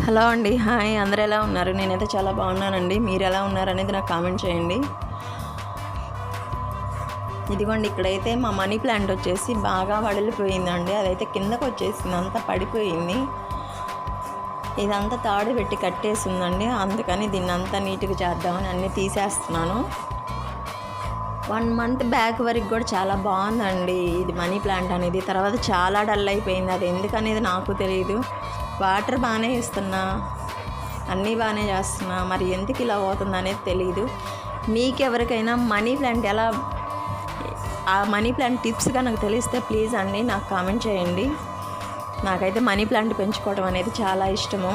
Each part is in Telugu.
హలో అండి హాయ్. అందరు ఎలా ఉన్నారు? నేనైతే చాలా బాగున్నానండి. మీరు ఎలా ఉన్నారు అనేది నాకు కామెంట్ చేయండి. ఇదిగోండి ఇక్కడైతే మా మనీ ప్లాంట్ వచ్చేసి బాగా వడలిపోయిందండి. అదైతే కిందకు వచ్చేసింది. అంతా పడిపోయింది. ఇదంతా తాడు పెట్టి కట్టేసిందండి. అందుకని దీన్ని అంతా నీట్గా చేద్దామని అన్నీ తీసేస్తున్నాను. వన్ మంత్ బ్యాక్ వరకు కూడా చాలా బాగుందండి. ఇది మనీ ప్లాంట్ అనేది. తర్వాత చాలా డల్ అయిపోయింది. అది ఎందుకనేది నాకు తెలియదు వాటర్ బాగానే ఇస్తున్నా అన్నీ బాగానే చేస్తున్నా మరి ఎందుకు ఇలా అవుతుంది అనేది తెలియదు మీకెవరికైనా మనీ ప్లాంట్ ఎలా ఆ మనీ ప్లాంట్ టిప్స్ కనుక తెలిస్తే ప్లీజ్ అండి నాకు కామెంట్ చేయండి. నాకైతే మనీ ప్లాంట్ పెంచుకోవడం అనేది చాలా ఇష్టము.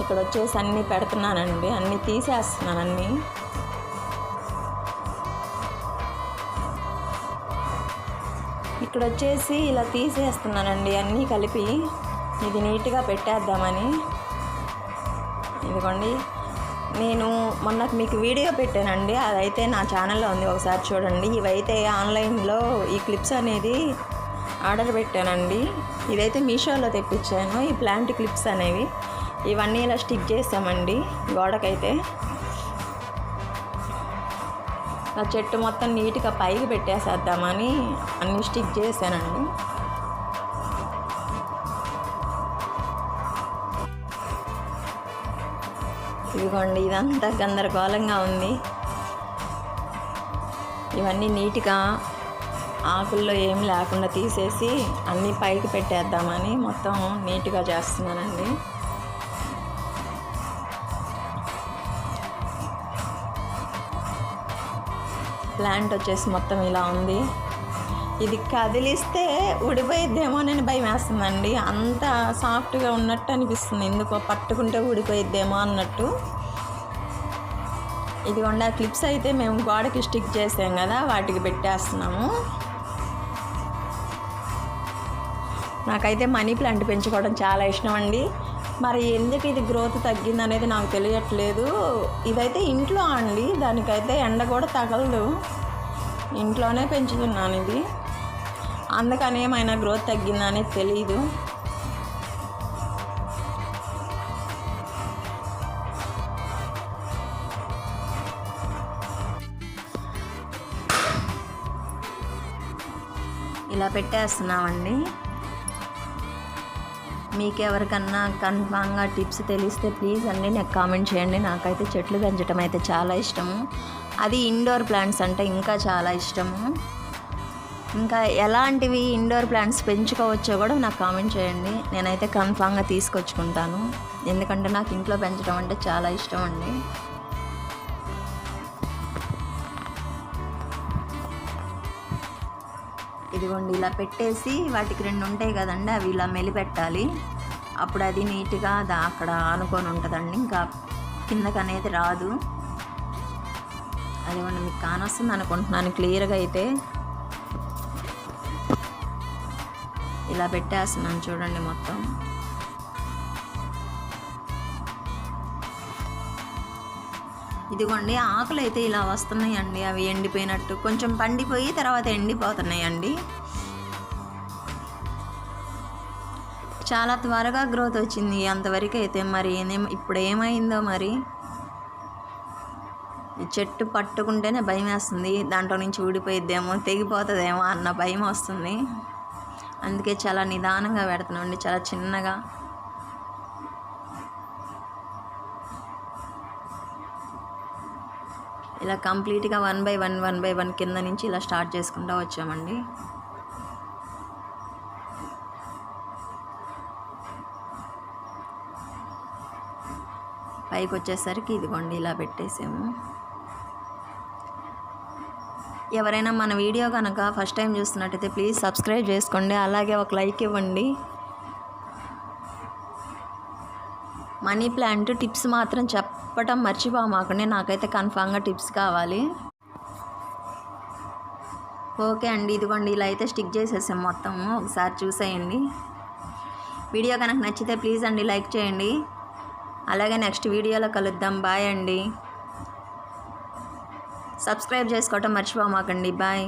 ఇక్కడ వచ్చేసి అన్నీ పెడుతున్నానండి అన్నీ తీసేస్తున్నాను అన్నీ ఇక్కడ వచ్చేసి ఇలా తీసేస్తున్నానండి అన్నీ కలిపి. ఇది నీట్గా పెట్టేద్దామని. ఇదిగోండి. నేను మొన్న మీకు వీడియో పెట్టానండి. అదైతే నా ఛానల్లో ఉంది. ఒకసారి చూడండి. ఇవైతే ఆన్లైన్లో ఈ క్లిప్స్ అనేది ఆర్డర్ పెట్టానండి. ఇదైతే మీషోలో తెప్పించాను. ఈ ప్లాంట్ క్లిప్స్ అనేవి. ఇవన్నీ ఇలా స్టిక్ చేసామండి గోడకైతే. ఆ చెట్టు మొత్తం నీట్గా పైకి పెట్టేసేద్దామని అన్ని స్టిక్ చేశానండి. ఇదిగోండి ఇదంతా గందరగోళంగా ఉంది. ఇవన్నీ నీట్గా ఆకుల్లో ఏం లేకుండా తీసేసి అన్నీ పైకి పెట్టేద్దామని మొత్తం నీట్గా చేస్తున్నానండి. ప్లాంట్ వచ్చేసి మొత్తం ఇలా ఉంది. ఇది కదిలిస్తే ఊడిపోయిద్దేమో అని భయం వేస్తుందండి. అంత సాఫ్ట్గా ఉన్నట్టు అనిపిస్తుంది. ఎందుకో పట్టుకుంటే ఊడిపోయిద్దేమో అన్నట్టు. ఇదిగోండి ఆ క్లిప్స్ అయితే మేము గోడకి స్టిక్ చేసాం కదా వాటికి పెట్టేస్తున్నాము. నాకైతే మనీ ప్లాంట్ పెంచుకోవడం చాలా ఇష్టం అండి. మరి ఎందుకు ఇది గ్రోత్ తగ్గింది అనేది నాకు తెలియట్లేదు. ఇదైతే ఇంట్లో అండి దానికైతే ఎండ కూడా తగలదు. ఇంట్లోనే పెంచుతున్నాను ఇది. అందుకని ఏమైనా గ్రోత్ తగ్గిందా అనేది తెలియదు ఇలా పెట్టేస్తున్నామండి. మీకు ఎవరికన్నా కన్ఫామ్గా టిప్స్ తెలిస్తే ప్లీజ్ అండి నాకు కామెంట్ చేయండి. నాకైతే చెట్లు పెంచడం అయితే చాలా ఇష్టము. అది ఇండోర్ ప్లాంట్స్ అంటే ఇంకా చాలా ఇష్టము. ఇంకా ఎలాంటివి ఇండోర్ ప్లాంట్స్ పెంచుకోవచ్చో కూడా నాకు కామెంట్ చేయండి. నేనైతే కన్ఫామ్గా తీసుకొచ్చుకుంటాను. ఎందుకంటే నాకు ఇంట్లో పెంచడం అంటే చాలా ఇష్టం అండి. ఇదిగోండి ఇలా పెట్టేసి వాటికి రెండు ఉంటాయి కదండి అవి ఇలా మెలిపెట్టాలి. అప్పుడు అది నీట్గా దా అక్కడ ఆనుకొని ఉంటుందండి ఇంకా కిందకి అనేది రాదు. అదిగోండి మీకు కానొస్తుంది అనుకుంటున్నాను క్లియర్గా అయితే. ఇలా పెట్టేస్తున్నాను చూడండి మొత్తం. ఇదిగోండి ఆకులు అయితే ఇలా వస్తున్నాయండి అవి ఎండిపోయినట్టు. కొంచెం పండిపోయి తర్వాత ఎండిపోతున్నాయండి. చాలా త్వరగా గ్రోత్ వచ్చింది అంతవరకు అయితే మరి. ఏం- ఇప్పుడు ఏమైందో మరి? ఈ చెట్టు పట్టుకుంటేనే భయం వేస్తుంది. దాంట్లో నుంచి ఊడిపోయిద్దేమో తెగిపోతుందేమో అన్న భయం వస్తుంది. అందుకే చాలా నిదానంగా పెడుతున్నామండి చాలా చిన్నగా. ఇలా కంప్లీట్గా one by one one by one కింద నుంచి ఇలా స్టార్ట్ చేసుకుంటూ వచ్చామండి. పైకి వచ్చేసరికి ఇదిగోండి ఇలా పెట్టేసాము. ఎవరైనా మన వీడియో కనుక ఫస్ట్ టైం చూస్తున్నట్టయితే ప్లీజ్ సబ్స్క్రైబ్ చేసుకోండి అలాగే ఒక లైక్ ఇవ్వండి. మనీ ప్లాంట్ టిప్స్ మాత్రం చెప్పటం మర్చిపోమాకండి నాకైతే కన్ఫామ్గా టిప్స్ కావాలి. ఓకే అండి ఇదిగోండి ఇలా అయితే స్టిక్ చేసేసాం మొత్తం ఒకసారి చూసేయండి. వీడియో కనుక నచ్చితే ప్లీజ్ అండి లైక్ చేయండి. అలాగే నెక్స్ట్ వీడియోలో కలుద్దాం. బాయ్ అండి. సబ్స్క్రైబ్ చేసుకోవటం మర్చిపోమాకండి బాయ్.